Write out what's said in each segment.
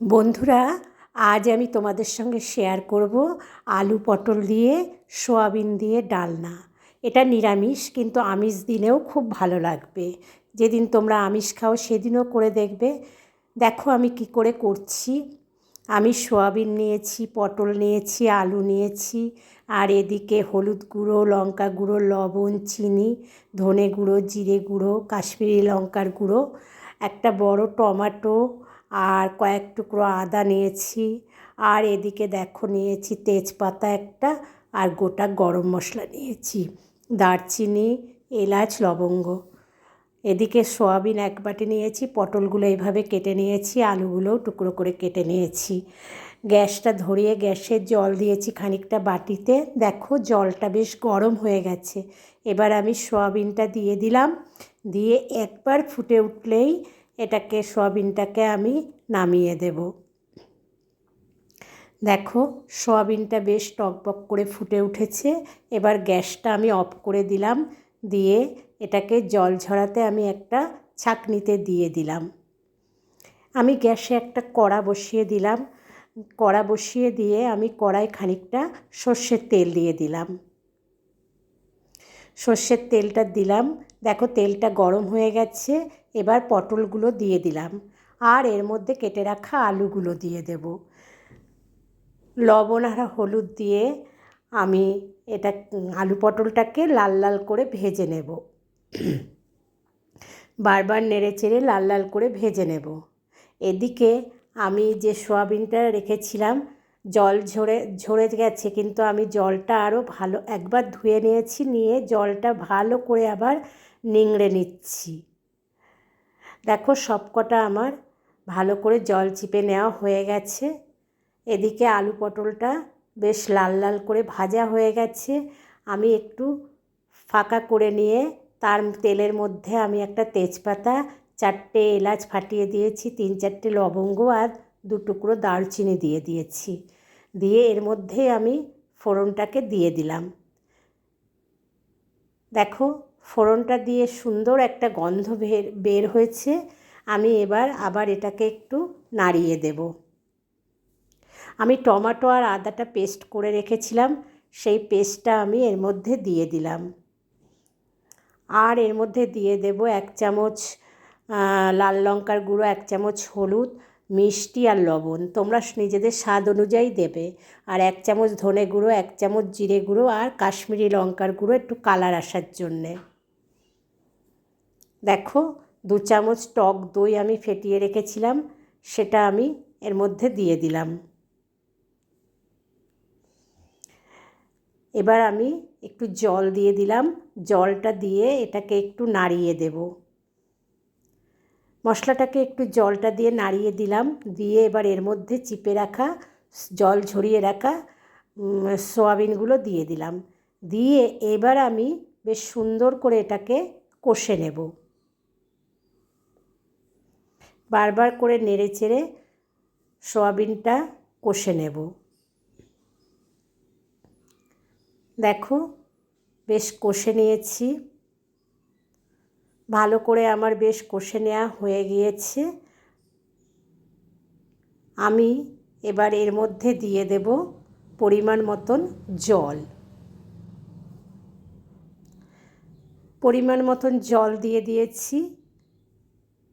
বন্ধুরা, আজ আমি তোমাদের সঙ্গে শেয়ার করব আলু পটল দিয়ে, সোয়াবিন দিয়ে ডালনা। এটা নিরামিষ, কিন্তু আমিষ দিনেও খুব ভালো লাগবে। যেদিন তোমরা আমিষ খাও, সেদিনও করে দেখবে। দেখো আমি কি করে করছি। আমি সোয়াবিন নিয়েছি, পটল নিয়েছি, আলু নিয়েছি, আর এদিকে হলুদ গুঁড়ো, লঙ্কা গুঁড়ো, লবণ, চিনি, ধনে গুঁড়ো, জিরে গুঁড়ো, কাশ্মীরি লঙ্কার গুঁড়ো, একটা বড় টমাটো আর কয়েক টুকরো আদা নিয়েছি। আর এদিকে দেখো নিয়েছি তেজপাতা একটা আর গোটা গরম মশলা নিয়েছি। দারচিনি, এলাচ, লবঙ্গ। এদিকে সোয়াবিন এক বাটি নিয়েছি, পটলগুলো এইভাবে কেটে নিয়েছি, আলুগুলোও টুকরো করে কেটে নিয়েছি। গ্যাসটা ধরিয়ে গ্যাসে জল দিয়েছি খানিকটা বাটিতে। দেখো জলটা বেশ গরম হয়ে গেছে। এবার আমি সোয়াবিনটা দিয়ে দিলাম। দিয়ে একবার ফুটে উঠলেই এটাকে, সোয়াবিনটাকে আমি নামিয়ে দেব। দেখো, সোয়াবিনটা বেশ টকবক করে ফুটে উঠেছে। এবার গ্যাসটা আমি অফ করে দিলাম। দিয়ে এটাকে জল ঝরাতে আমি একটা ছাকনিতে দিয়ে দিলাম। আমি গ্যাসে একটা কড়া বসিয়ে দিলাম। কড়া বসিয়ে দিয়ে আমি কড়াই খানিকটা সর্ষের তেল দিয়ে দিলাম। সর্ষের তেলটা দিলাম। দেখো তেলটা গরম হয়ে গেছে, এবার পটলগুলো দিয়ে দিলাম। আর এর মধ্যে কেটে রাখা আলুগুলো দিয়ে দেব। লবণ আর হলুদ দিয়ে আমি এটা আলু পটলটাকে লাল লাল করে ভেজে নেব। বারবার নেড়ে চেড়ে লাল লাল করে ভেজে নেব। এদিকে আমি যে সোয়াবিনটা রেখেছিলাম জল ঝরে ঝরে গেছে, কিন্তু আমি জলটা আরও ভালো, একবার ধুয়ে নিয়েছি, নিয়ে জলটা ভালো করে আবার নিংড়ে নিচ্ছি। দেখো সবকটা আমার ভালো করে জল চিপে নেওয়া হয়ে গেছে। এদিকে আলু পটলটা বেশ লাল লাল করে ভাজা হয়ে গেছে। আমি একটু ফাঁকা করে নিয়ে তার তেলের মধ্যে আমি একটা তেজপাতা, চারটে এলাচ ফাটিয়ে দিয়েছি, তিন চারটে লবঙ্গ আর দু টুকরো দারচিনি দিয়ে দিয়েছি। দিয়ে এর মধ্যে আমি ফোড়নটাকে দিয়ে দিলাম। দেখো, ফোড়নটা দিয়ে সুন্দর একটা গন্ধ বের বের হয়েছে। আমি এবার আবার এটাকে একটু নাড়িয়ে দেব। আমি টমেটো আর আদাটা পেস্ট করে রেখেছিলাম। সেই পেস্টটা আমি এর মধ্যে দিয়ে দিলাম। আর এর মধ্যে দিয়ে দেব এক চামচ লাল লঙ্কার গুঁড়ো, এক চামচ হলুদ। মিষ্টি আর লবণ। তোমরা নিজেদের স্বাদ অনুযায়ী দেবে। আর এক চামচ ধনে গুঁড়ো, এক চামচ জিরে গুঁড়ো আর কাশ্মীরি লঙ্কার গুঁড়ো একটু কালার আসার জন্যে। দেখো, দু চামচ টক দই আমি ফেটিয়ে রেখেছিলাম, সেটা আমি এর মধ্যে দিয়ে দিলাম। এবার আমি একটু জল দিয়ে দিলাম। জলটা দিয়ে এটাকে একটু নাড়িয়ে দেব। মশলাটাকে একটু জলটা দিয়ে নাড়িয়ে দিলাম। দিয়ে এবার এর মধ্যে চিপে রাখা, জল ঝরিয়ে রাখা সোয়াবিনগুলো দিয়ে দিলাম। দিয়ে এবার আমি বেশ সুন্দর করে এটাকে কষে নেব। বারবার করে নেড়ে চেড়ে সোয়াবিনটা কষে নেব। দেখো, বেশ কষে নিয়েছি। ভালো করে আমার বেশ কষে নেওয়া হয়ে গিয়েছে। আমি এবার এর মধ্যে দিয়ে দেব পরিমাণ মতন জল। পরিমাণ মতন জল দিয়ে দিয়েছি।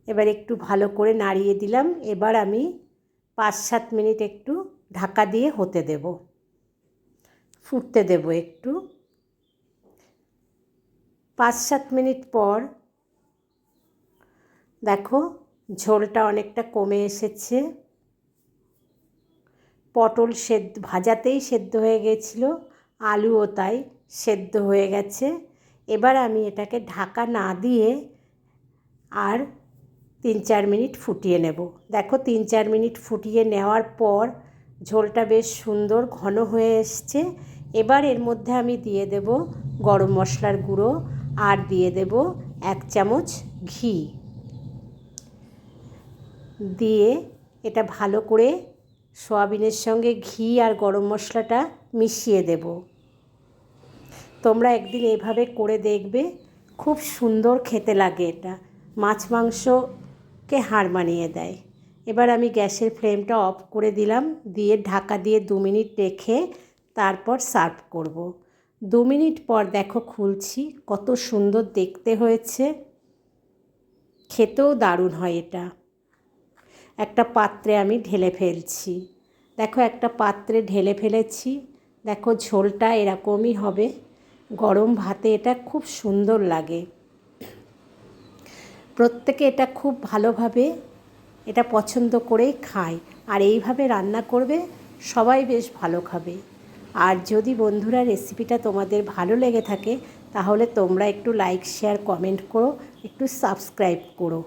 এবার একটু ভালো করে নাড়িয়ে দিলাম। এবার আমি পাঁচ সাত মিনিট একটু ঢাকা দিয়ে হতে দেব। ফুটতে দেব একটু। পাঁচ সাত মিনিট পর দেখো, ঝোলটা অনেকটা কমে এসেছে। পটল সেদ্ধ, ভাজাতেই সেদ্ধ হয়ে গেছিল, আলুও তাই সেদ্ধ হয়ে গেছে। এবার আমি এটাকে ঢাকা না দিয়ে আর তিন চার মিনিট ফুটিয়ে নেব। দেখো, তিন চার মিনিট ফুটিয়ে নেওয়ার পর ঝোলটা বেশ সুন্দর ঘন হয়ে এসছে। এবার এর মধ্যে আমি দিয়ে দেব গরম মশলার গুঁড়ো আর দিয়ে দেব এক চামচ ঘি। দিয়ে এটা ভালো করে সোয়াবিনের সঙ্গে ঘি আর গরম মশলাটা মিশিয়ে দেব। তোমরা একদিন এভাবে করে দেখবে, খুব সুন্দর খেতে লাগে এটা। মাছ মাংসকে হার মানিয়ে দেয়। এবার আমি গ্যাসের ফ্লেমটা অফ করে দিলাম, দিয়ে ঢাকা দিয়ে দু মিনিট রেখে তারপর সার্ভ করব। দু মিনিট পর দেখো খুলছি, কত সুন্দর দেখতে হয়েছে। খেতেও দারুণ হয় এটা। একটা পাত্রে আমি ঢেলে ফেলছি। দেখো একটা পাত্রে ঢেলে ফেলেছি। দেখো ঝোলটা এরকমই হবে। গরম ভাতে এটা খুব সুন্দর লাগে। প্রত্যেকে এটা খুব ভালোভাবে এটা পছন্দ করেই খায়। আর এইভাবে রান্না করবে, সবাই বেশ ভালো খাবে। আর যদি বন্ধুরা রেসিপিটা তোমাদের ভালো লেগে থাকে, তাহলে তোমরা একটু লাইক শেয়ার কমেন্ট করো, একটু সাবস্ক্রাইব করো।